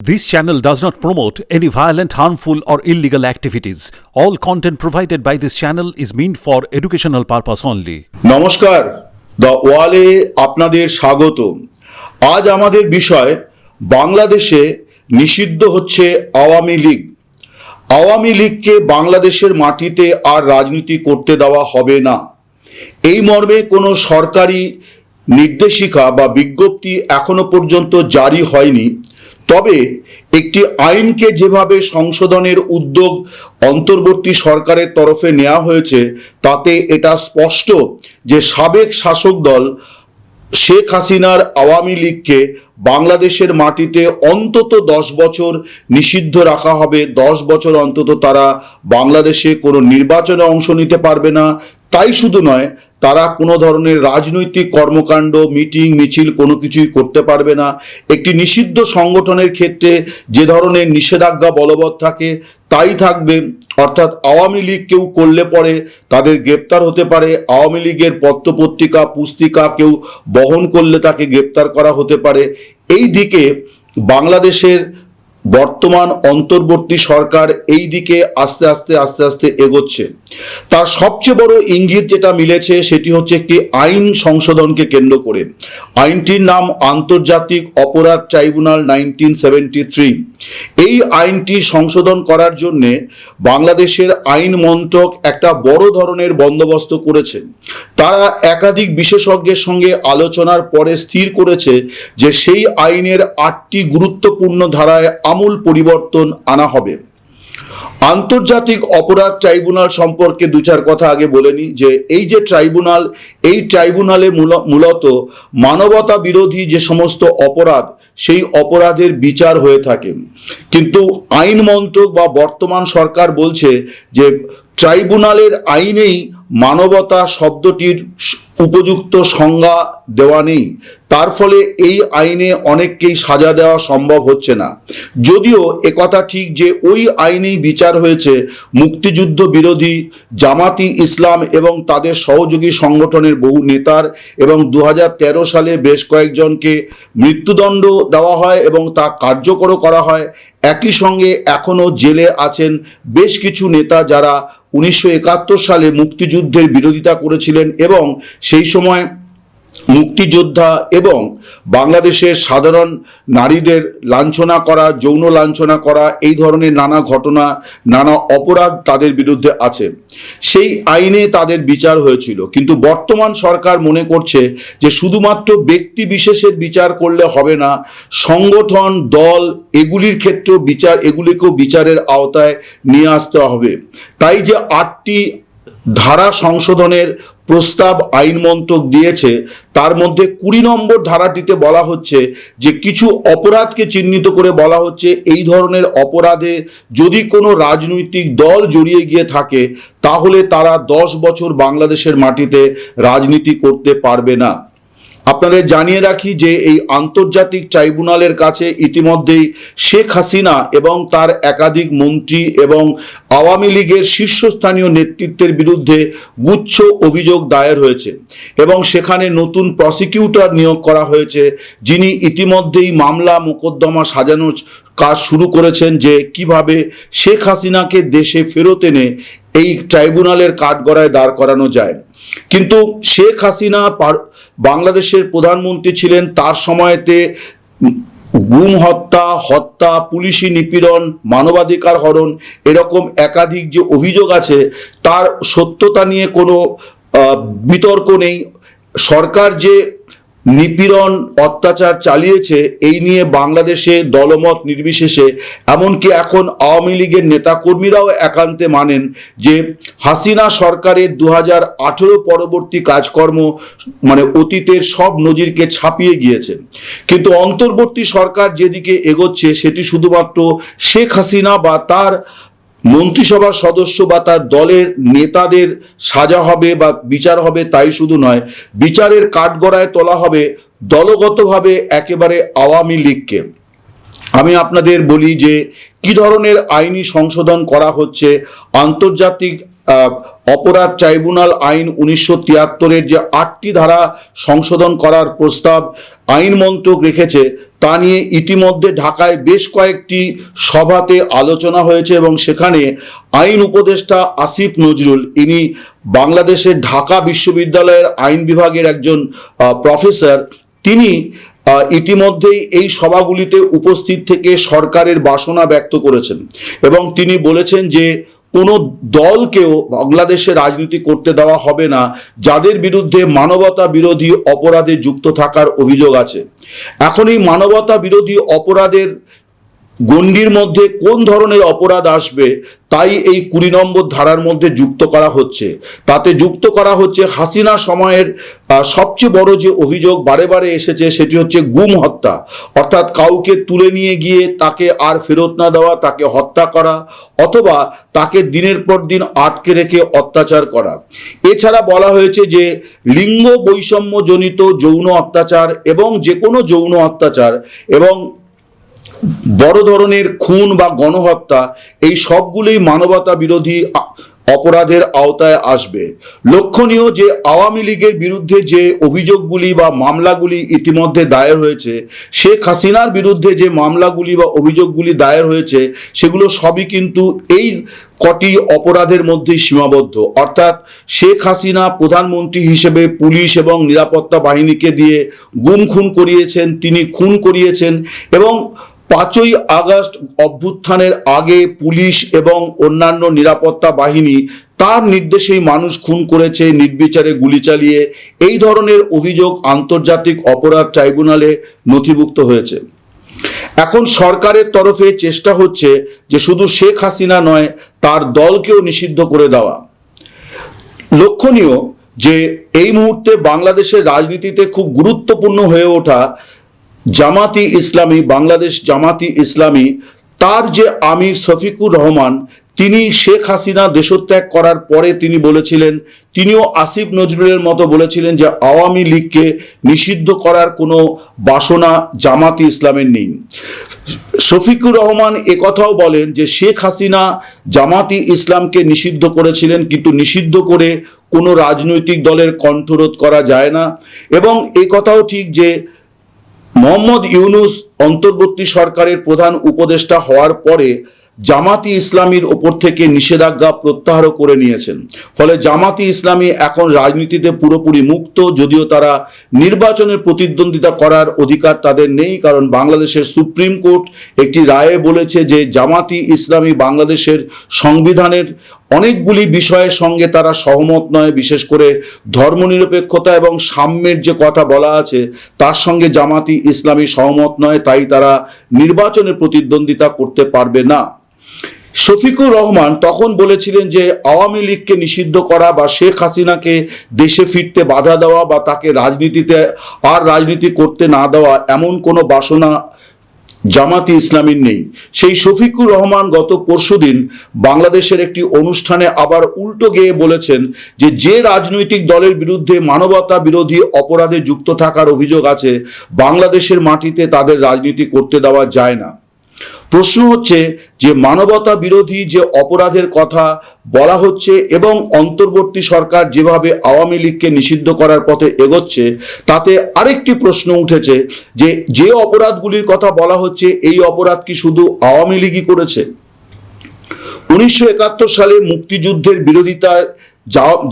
This channel does not promote any violent, harmful, or illegal activities. All content provided by this channel is meant for educational purpose only. নমস্কার the ওয়ালে আপনাদের স্বাগত আজ আমাদের বিষয় বাংলাদেশে নিষিদ্ধ হচ্ছে আওয়ামী লীগ আওয়ামী লীগকে বাংলাদেশের মাটিতে আর রাজনীতি করতে দেওয়া হবে না এই মর্মে কোনো সরকারি নির্দেশিকা বা বিজ্ঞপ্তি এখনও পর্যন্ত জারি হয়নি তবে একটি আইনকে যেভাবে সংশোধনের উদ্যোগ অন্তর্বর্তী সরকারের তরফে নেওয়া হয়েছে, তাতে এটা স্পষ্ট যে সাবেক শাসক দল শেখ হাসিনার আওয়ামী লীগকে বাংলাদেশের মাটিতে অন্তত দশ বছর নিষিদ্ধ রাখা হবে। দশ বছর অন্তত তারা বাংলাদেশে কোনো নির্বাচনে অংশ নিতে পারবে না। তাই শুধু নয়, তারা কোনো ধরনের রাজনৈতিক কর্মকাণ্ড, মিটিং, মিছিল কোনো কিছুই করতে পারবে না। একটি নিষিদ্ধ সংগঠনের ক্ষেত্রে যে ধরনের নিষেধাজ্ঞা, বলবৎ থাকে, তাই থাকবে। অর্থাৎ আওয়ামী লীগ কেউ করলে পরে তাদের গ্রেপ্তার হতে পারে, আওয়ামী লীগের পত্রপত্রিকা, পুস্তিকা কেউ বহন করলে তাকে গ্রেপ্তার করা হতে পারে। এই দিকে বাংলাদেশের বর্তমান অন্তর্বর্তী সরকার এই দিকে আস্তে আস্তে আস্তে আস্তে এগোচ্ছে। তার সবচেয়ে বড় ইঙ্গিত যেটা মিলেছে সেটি হচ্ছে একটি আইন সংশোধনকে কেন্দ্র করে। আইনটির নাম আন্তর্জাতিক অপরাধ ট্রাইব্যুনাল নাইনটিন সেভেন্টি থ্রি। এই আইনটি সংশোধন করার জন্য বাংলাদেশের আইন মন্ত্রক একটা বড় ধরনের বন্দোবস্ত করেছে। তারা একাধিক বিশেষজ্ঞের সঙ্গে আলোচনার পরে স্থির করেছে যে সেই আইনের আটটি গুরুত্বপূর্ণ ধারায় আমূল পরিবর্তন আনা হবে। আন্তর্জাতিক অপরাধ ট্রাইব্যুনাল সম্পর্কে দু চার কথা আগে বলে নিই যে, এই যে ট্রাইব্যুনাল, এই ট্রাইব্যুনালে মূলত মানবতা বিরোধী যে সমস্ত অপরাধ, সেই অপরাধের বিচার হয়ে থাকে। কিন্তু আইন মন্ত্রক বা বর্তমান সরকার বলছে যে, ট্রাইব্যুনালের আইনেই মানবতা শব্দটির উপযুক্ত সংজ্ঞা দেওয়া নেই। তার ফলে এই আইনে অনেককেই সাজা দেওয়া সম্ভব হচ্ছে না। যদিও একথা ঠিক যে ওই আইনেই বিচার হয়েছে, মুক্তিযুদ্ধ বিরোধী, জামাতি ইসলাম এবং তাদের সহযোগী সংগঠনের বহু নেতার এবং দু হাজার তেরো সালে বেশ কয়েকজনকে মৃত্যুদণ্ড দেওয়া হয় এবং তা কার্যকর করা হয়। একই সঙ্গে এখনও জেলে আছেন বেশ কিছু নেতা যারা উনিশশো একাত্তর সালে মুক্তিযুদ্ধের বিরোধিতা করেছিলেন এবং সেই সময় মুক্তিযোদ্ধা এবং বাংলাদেশের সাধারণ নারীদের লাঞ্ছনা করা, যৌন লাঞ্ছনা করা, এই ধরনের নানা ঘটনা, নানা অপরাধ তাদের বিরুদ্ধে আছে। সেই আইনে তাদের বিচার হয়েছিল। কিন্তু বর্তমান সরকার মনে করছে যে শুধুমাত্র ব্যক্তি বিশেষের বিচার করলে হবে না, সংগঠন, দল এগুলির ক্ষেত্রেও বিচার, এগুলিকেও বিচারের আওতায় নিয়ে আসতে হবে। তাই যে আটটি ধারা সংশোধনের প্রস্তাব আইন মন্ত্রক দিয়েছে, তার মধ্যে কুড়ি নম্বর ধারাটিতে বলা হচ্ছে যে কিছু অপরাধকে চিহ্নিত করে বলা হচ্ছে এই ধরনের অপরাধে যদি কোনো রাজনৈতিক দল জড়িয়ে গিয়ে থাকে, তাহলে তারা দশ বছর বাংলাদেশের মাটিতে রাজনীতি করতে পারবে না। আপনাদের জানিয়ে রাখি যে এই আন্তর্জাতিক ট্রাইব্যুনালের কাছে ইতিমধ্যেই শেখ হাসিনা এবং তার একাধিক মন্ত্রী এবং আওয়ামী লীগের শীর্ষস্থানীয় নেতৃত্বের বিরুদ্ধে গুচ্ছ অভিযোগ দায়ের হয়েছে এবং সেখানে নতুন প্রসিকিউটর নিয়োগ করা হয়েছে, যিনি ইতিমধ্যেই মামলা মোকদ্দমা সাজানোর কাজ শুরু করেছেন যে কীভাবে শেখ হাসিনাকে দেশে ফেরত এনে এই ট্রাইব্যুনালের কাঠগড়ায় দাঁড় করানো যায়। কিন্তু শেখ হাসিনা বাংলাদেশের প্রধানমন্ত্রী ছিলেন, তার সময়তে গুম হত্যা হত্যা, পুলিশি নিপীড়ন, মানবাধিকার হরণ এরকম একাধিক যে অভিযোগ আছে, তার সত্যতা নিয়ে কোনো বিতর্ক নেই। সরকার যে নিপীড়ন অত্যাচার চালিয়েছে, এই নিয়ে বাংলাদেশে দলমত নির্বিশেষে, এমনকি এখন আওয়ামী লীগের নেতাকর্মীরাও একান্তে মানেন যে হাসিনা সরকারের দু হাজার আঠেরো পরবর্তী কাজকর্ম মানে অতীতের সব নজিরকে ছাপিয়ে গিয়েছে। কিন্তু অন্তর্বর্তী সরকার যেদিকে এগোচ্ছে, সেটি শুধুমাত্র শেখ হাসিনা বা তার মন্ত্রিসভার সদস্য বা তার দলের নেতাদের সাজা হবে বা বিচার হবে তাই শুধু নয়, বিচারের কাঠগড়ায় তোলা হবে দলগতভাবে একেবারে আওয়ামী লীগকে। আমি আপনাদের বলি যে, কি ধরনের আইনি সংশোধন করা হচ্ছে, আন্তর্জাতিক অপরাধ ট্রাইব্যুনাল আইন উনিশশো তিয়াত্তরের যে আটটি ধারা সংশোধন করার প্রস্তাব আইন মন্ত্রক রেখেছে, তা নিয়ে ইতিমধ্যে ঢাকায় বেশ কয়েকটি সভাতে আলোচনা হয়েছে এবং সেখানে আইন উপদেষ্টা আসিফ নজরুল, ইনি বাংলাদেশের ঢাকা বিশ্ববিদ্যালয়ের আইন বিভাগের একজন প্রফেসর, তিনি ইতিমধ্যেই এই সভাগুলিতে উপস্থিত থেকে সরকারের বাসনা ব্যক্ত করেছেন এবং তিনি বলেছেন যে কোনো দলকেও বাংলাদেশে রাজনীতি করতে দেওয়া হবে না, যাদের বিরুদ্ধে মানবতা বিরোধী অপরাধে যুক্ত থাকার অভিযোগ আছে। এখন এই মানবতা বিরোধী অপরাধের গণ্ডির মধ্যে কোন ধরনের অপরাধ আসবে তাই এই কুড়ি নম্বর ধারার মধ্যে যুক্ত করা হচ্ছে। তাতে যুক্ত করা হচ্ছে হাসিনা সময়ের সবচেয়ে বড় যে অভিযোগ বারে বারে এসেছে সেটি হচ্ছে গুম হত্যা। অর্থাৎ কাউকে তুলে নিয়ে গিয়ে তাকে আর ফেরত না দেওয়া, তাকে হত্যা করা অথবা তাকে দিনের পর দিন আটকে রেখে অত্যাচার করা। এছাড়া বলা হয়েছে যে লিঙ্গ বৈষম্যজনিত যৌন অত্যাচার এবং যে কোনো যৌন অত্যাচার এবং বড় ধরনের খুন বা গণহত্যা, এই সবগুলোই মানবতা বিরোধী অপরাধের আওতায় আসবে। লক্ষণীয় যে আওয়ামী লীগের বিরুদ্ধে যে অভিযোগগুলি বা মামলাগুলি ইতিমধ্যে দায়ের হয়েছে, শেখ হাসিনার বিরুদ্ধে যে মামলাগুলি বা অভিযোগগুলি দায়ের হয়েছে, সেগুলো সবই কিন্তু এই কটি অপরাধের মধ্যেই সীমাবদ্ধ। অর্থাৎ শেখ হাসিনা প্রধানমন্ত্রী হিসেবে পুলিশ এবং নিরাপত্তা বাহিনীকে দিয়ে গুম খুন করিয়েছেন, তিনি খুন করিয়েছেন এবং পাঁচই আগস্ট অভ্যুত্থানের আগে পুলিশ এবং অন্যান্য নিরাপত্তা বাহিনী তার নির্দেশেই মানুষ খুন করেছে, নির্বিচারে গুলি চালিয়ে। এই ধরনের অভিযোগ আন্তর্জাতিক অপরাধ ট্রাইব্যুনালে নথিভুক্ত হয়েছে। এখন সরকারের তরফে চেষ্টা হচ্ছে যে শুধু শেখ হাসিনা নয়, তার দলকেও নিষিদ্ধ করে দেওয়া। লক্ষণীয় যে এই মুহূর্তে বাংলাদেশের রাজনীতিতে খুব গুরুত্বপূর্ণ হয়ে ওঠা জামাতি ইসলামী, বাংলাদেশ জামাতি ইসলামী, তার যে আমির শফিকুর রহমান, তিনি শেখ হাসিনা দেশত্যাগ করার পরে তিনি বলেছিলেন, তিনিও আসিফ নজরুলের মতো বলেছিলেন যে আওয়ামী লীগকে নিষিদ্ধ করার কোনো বাসনা জামাতি ইসলামের নেই। শফিকুর রহমান একথাও বলেন যে শেখ হাসিনা জামাতি ইসলামকে নিষিদ্ধ করেছিলেন, কিন্তু নিষিদ্ধ করে কোনো রাজনৈতিক দলের কণ্ঠরোধ করা যায় না। এবং এ কথাও ঠিক যে মোহাম্মদ ইউনুস অন্তর্বর্তী সরকারের প্রধান উপদেষ্টা হওয়ার পরে জামাতি ইসলামীর ওপর থেকে নিষেধাজ্ঞা প্রত্যাহার করে নিয়েছেন। ফলে জামাতি ইসলামী এখন রাজনীতিতে পুরোপুরি মুক্ত, যদিও তারা নির্বাচনের প্রতিদ্বন্দ্বিতা করার অধিকার তাদের নেই, কারণ বাংলাদেশের সুপ্রিম কোর্ট একটি রায়ে বলেছে যে জামাতি ইসলামী বাংলাদেশের সংবিধানের অনেকগুলি বিষয়ের সঙ্গে তারা সহমত নয়, বিশেষ করে ধর্মনিরপেক্ষতা এবং সাম্যের যে কথা বলা আছে, তার সঙ্গে জামাতি ইসলামী সহমত নয়, তাই তারা নির্বাচনে প্রতিদ্বন্দ্বিতা করতে পারবে না। শফিকুর রহমান তখন বলেছিলেন যে আওয়ামী লীগকে নিষিদ্ধ করা বা শেখ হাসিনাকে দেশে ফিরতে বাধা দেওয়া বা তাকে রাজনীতিতে আর রাজনীতি করতে না দেওয়া এমন কোনো বাসনা জামাতি ইসলামীর নেই। সেই শফিকুর রহমান গত পরশুদিন বাংলাদেশের একটি অনুষ্ঠানে আবার উল্টো গিয়ে বলেছেন যে যে রাজনৈতিক দলের বিরুদ্ধে মানবতা বিরোধী অপরাধে যুক্ত থাকার অভিযোগ আছে, বাংলাদেশের মাটিতে তাদের রাজনীতি করতে দেওয়া যায় না। প্রশ্ন হচ্ছে যে মানবতা বিরোধী যে অপরাধের কথা বলা হচ্ছে এবং অন্তর্বর্তী সরকার যেভাবে আওয়ামী লীগকে নিষিদ্ধ করার পথে এগোচ্ছে, তাতে আরেকটি প্রশ্ন উঠেছে যে যে অপরাধগুলির কথা বলা হচ্ছে, এই অপরাধ কি শুধু আওয়ামী লীগই করেছে? উনিশশো একাত্তর সালে মুক্তিযুদ্ধের বিরোধিতার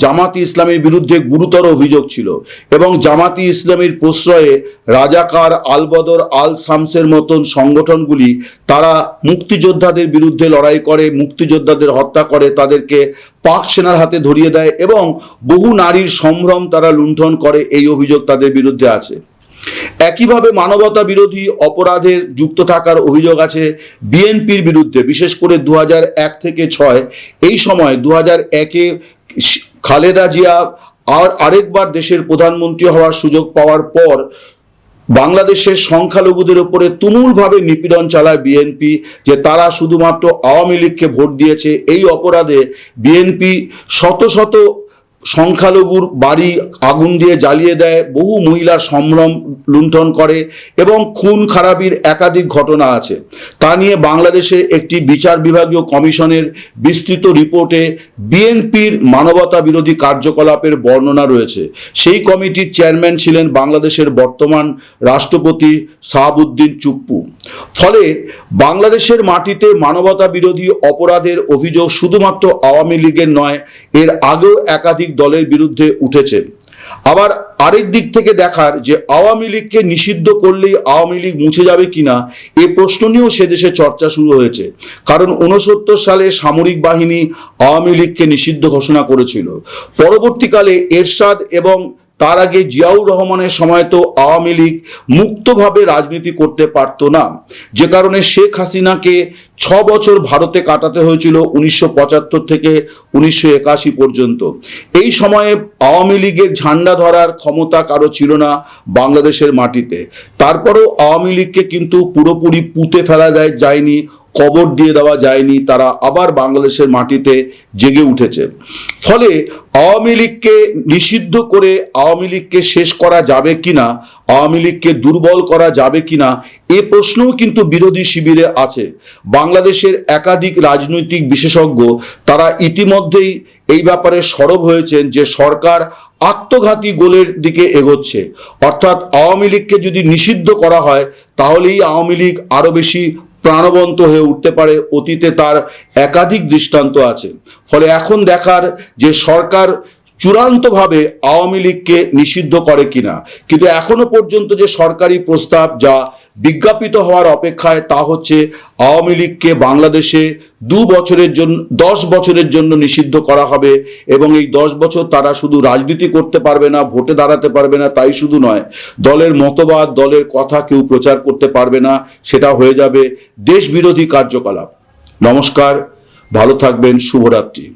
জামাতি ইসলামের বিরুদ্ধে গুরুতর অভিযোগ ছিল এবং জামাতি ইসলামের প্রশ্রয়ে রাজাকার আলবদর আল শামসের মতন সংগঠনগুলি তারা মুক্তিযোদ্ধাদের বিরুদ্ধে লড়াই করে, মুক্তিযোদ্ধাদের হত্যা করে, তাদেরকে পাক সেনার হাতে ধরিয়ে দেয় এবং বহু নারীর সম্ভ্রম তারা লুণ্ঠন করে, এই অভিযোগ তাদের বিরুদ্ধে আছে। একইভাবে মানবতা বিরোধী অপরাধের যুক্ত থাকার অভিযোগ আছে বিএনপির বিরুদ্ধে, বিশেষ করে দু এক থেকে ছয়। এই সময় দু হাজার একে খালেদা জিয়া আর আরেকবার দেশের প্রধানমন্ত্রী হওয়ার সুযোগ পাওয়ার পর বাংলাদেশের সংখ্যালঘুদের উপরে তুমুলভাবে নিপীড়ন চালায় বিএনপি যে তারা শুধুমাত্র আওয়ামী লীগকে ভোট দিয়েছে। এই অপরাধে বিএনপি শত শত সংখ্যালঘুর বাড়ি আগুন দিয়ে জ্বালিয়ে দেয়, বহু মহিলার সম্ভ্রম লুণ্ঠন করে এবং খুন খারাপির একাধিক ঘটনা আছে। তা নিয়ে বাংলাদেশে একটি বিচার বিভাগীয় কমিশনের বিস্তৃত রিপোর্টে বিএনপির মানবতা বিরোধী কার্যকলাপের বর্ণনা রয়েছে। সেই কমিটির চেয়ারম্যান ছিলেন বাংলাদেশের বর্তমান রাষ্ট্রপতি শাহাবুদ্দিন চুপ্পু। ফলে বাংলাদেশের মাটিতে মানবতা বিরোধী অপরাধের অভিযোগ শুধুমাত্র আওয়ামী লীগের নয়, এর আগেও একাধিক দলের বিরুদ্ধে উঠেছে। আবার আরেক দিক থেকে দেখার যে আওয়ামী লীগকে নিষিদ্ধ করলেই আওয়ামী লীগ মুছে যাবে কিনা, এ প্রশ্ন নিয়েও সে দেশে চর্চা শুরু হয়েছে। কারণ উনসত্তর সালে সামরিক বাহিনী আওয়ামী লীগকে নিষিদ্ধ ঘোষণা করেছিল। পরবর্তীকালে এরশাদ এবং তার আগে জিয়াউর রহমানের সময় তো আওয়ামী লীগ মুক্তভাবে রাজনীতি করতে পারত না। যে কারণে শেখ হাসিনাকে ছ বছর ভারতে কাটাতে হয়েছিল উনিশশো পঁচাত্তর থেকে উনিশশো একাশি পর্যন্ত। এই সময়ে আওয়ামী লীগের ঝান্ডা ধরার ক্ষমতা কারও ছিল না বাংলাদেশের মাটিতে। তারপরেও আওয়ামী লীগকে কিন্তু পুরোপুরি পুঁতে ফেলা যায় যায়নি কবর দিয়ে দেওয়া যায়নি, তারা আবার বাংলাদেশের মাটিতে জেগে উঠেছে। ফলে আওয়ামী লীগকে নিষিদ্ধ করে আওয়ামী লীগকে শেষ করা যাবে কিনা, আওয়ামী লীগকে দুর্বল করা যাবে কিনা, এ প্রশ্নও কিন্তু বিরোধী শিবিরে আছে। বাংলাদেশের একাধিক রাজনৈতিক বিশেষজ্ঞ, তারা ইতিমধ্যেই এই ব্যাপারে সরব হয়েছেন যে সরকার আত্মঘাতী গোলের দিকে এগোচ্ছে। অর্থাৎ আওয়ামী লীগকে যদি নিষিদ্ধ করা হয়, তাহলেই আওয়ামী লীগ আরও বেশি প্রাণবন্ত হয়ে উঠতে পারে, অতীতে তার একাধিক দৃষ্টান্ত আছে। ফলে এখন দেখার যে সরকার চূড়ান্তভাবে আওয়ামী লীগকে নিষিদ্ধ করে কিনা, কিন্তু এখনও পর্যন্ত যে সরকারি প্রস্তাব যা বিজ্ঞাপিত হওয়ার অপেক্ষায় তা হচ্ছে আওয়ামী লীগকে বাংলাদেশে দু বছরের জন্য, দশ বছরের জন্য নিষিদ্ধ করা হবে এবং এই দশ বছর তারা শুধু রাজনীতি করতে পারবে না, ভোটে দাঁড়াতে পারবে না, তাই শুধু নয়, দলের মতবাদ, দলের কথা কেউ প্রচার করতে পারবে না, সেটা হয়ে যাবে দেশ বিরোধী কার্যকলাপ। নমস্কার, ভালো থাকবেন, শুভরাত্রি।